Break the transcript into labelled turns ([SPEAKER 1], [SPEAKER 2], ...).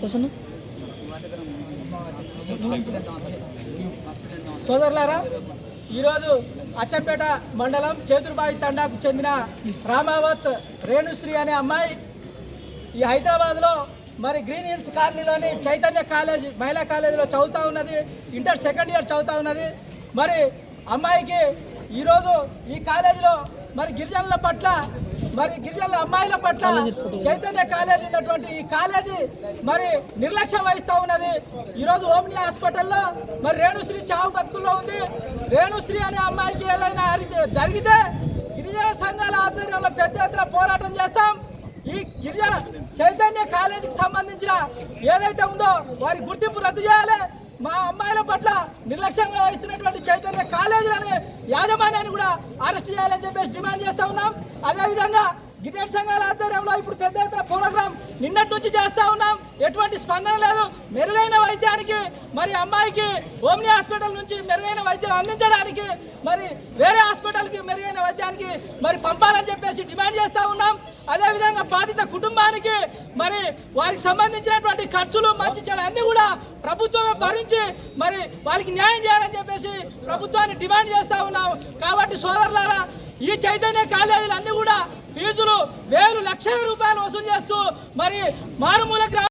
[SPEAKER 1] కూర్చున్నా. సోదరులారా ఈరోజు అచ్చంపేట మండలం చేతురుబావి తండాకు చెందిన రామావత్ రేణుశ్రీ అనే అమ్మాయి ఈ హైదరాబాద్లో మరి గ్రీన్ హిల్స్ కాలనీలోని చైతన్య కాలేజ్ మహిళా కాలేజీలో చదువుతూ ఉన్నది ఇంటర్ సెకండ్ ఇయర్ చదువుతూ ఉన్నది. మరి అమ్మాయికి ఈరోజు ఈ కాలేజీలో మరి గిరిజనుల పట్ల మరి గిరిజనుల అమ్మాయిల పట్ల చైతన్య కాలేజ్ ఉన్నటువంటి ఈ కాలేజీ మరి నిర్లక్ష్యం వహిస్తూ ఉన్నది. ఈరోజు ఓమ్ని హాస్పిటల్లో మరి రేణుశ్రీ చావు బతుకుల్లో ఉంది. రేణుశ్రీ అనే అమ్మాయికి ఏదైనా జరిగితే గిరిజన సంఘాల ఆధ్వర్యంలో పెద్ద ఎత్తున పోరాటం చేస్తాం. ఈ గిరిజన చైతన్య కాలేజీకి సంబంధించిన ఏదైతే ఉందో వారి గుర్తింపు రద్దు చేయాలి. మా అమ్మాయిల పట్ల నిర్లక్ష్యంగా వహిస్తున్నటువంటి చైతన్య కాలేజీలని యాజమాన్యాన్ని కూడా అరెస్ట్ చేయాలని చెప్పేసి డిమాండ్ చేస్తా ఉన్నాం. అదేవిధంగా గిరిజన సంఘాల ఆధ్వర్యంలో ఇప్పుడు పెద్ద ఎత్తున ప్రోగ్రాం నిన్నటి నుంచి చేస్తా ఉన్నాం. ఎటువంటి స్పందన లేదు. మెరుగైన వైద్యానికి మరి అమ్మాయికి ఓమ్ని హాస్పిటల్ నుంచి మెరుగైన వైద్యం అందించడానికి మరి వేరే హాస్పిటల్కి మెరుగైన వైద్యానికి మరి పంపాలని చెప్పేసి డిమాండ్ చేస్తా ఉన్నాం. అదేవిధంగా బాధిత కుటుంబానికి మరి వారికి సంబంధించినటువంటి ఖర్చులు మంచి చెడు అన్ని కూడా ప్రభుత్వమే భరించి మరి వారికి న్యాయం చేయాలని చెప్పేసి ప్రభుత్వాన్ని డిమాండ్ చేస్తా ఉన్నాం. కాబట్టి సోదరులారా ఈ చైతన్య కాలేజీలు అన్ని కూడా ఫీజులు వేలు లక్షల రూపాయలు వసూలు చేస్తూ మరి మారుమూల